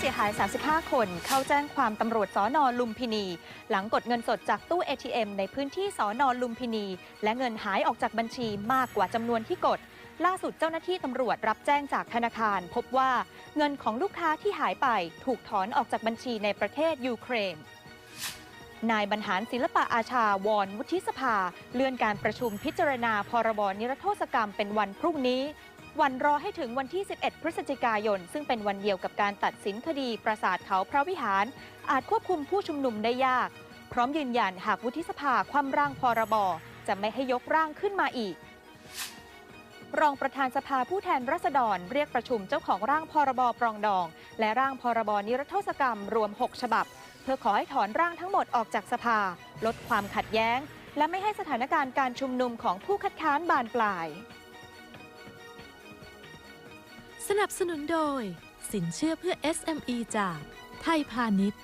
เสียหาย 35 คน เข้าแจ้งความตำรวจสอนอลุมพินี หลังกดเงินสดจากตู้ ATM ในพื้นที่สอนอลุมพินี และเงินหายออกจากบัญชีมากกว่าจำนวนที่กด ล่าสุดเจ้าหน้าที่ตำรวจรับแจ้งจากธนาคาร พบว่าเงินของลูกค้าที่หายไปถูกถอนออกจากบัญชีในประเทศยูเครนนายบรรหารศิลปะอาชาวอนวุฒิสภา เลื่อนการประชุมพิจารณาพรบนิรโทษกรรมเป็นวันพรุ่งนี้ วันรอให้ถึงวันที่ 11 พฤศจิกายน ซึ่งเป็นวันเดียวกับการตัดสินคดีปราสาทเขาพระวิหาร อาจควบคุมผู้ชุมนุมได้ยาก พร้อมยืนยันหากวุฒิสภาคว่ำร่างพรบจะไม่ให้ยกร่างขึ้นมาอีก รองประธานสภาผู้แทนราษฎรเรียกประชุมเจ้าของร่างพรบปรองดอง และร่างพรบนิรโทษกรรมรวม 6 ฉบับ เพื่อขอให้ถอนร่างทั้งหมดออกจากสภา ลดความขัดแย้ง และไม่ให้สถานการณ์การชุมนุมของผู้คัดค้านบานปลาย สนับสนุนโดย สินเชื่อเพื่อ SME จากไทยพาณิชย์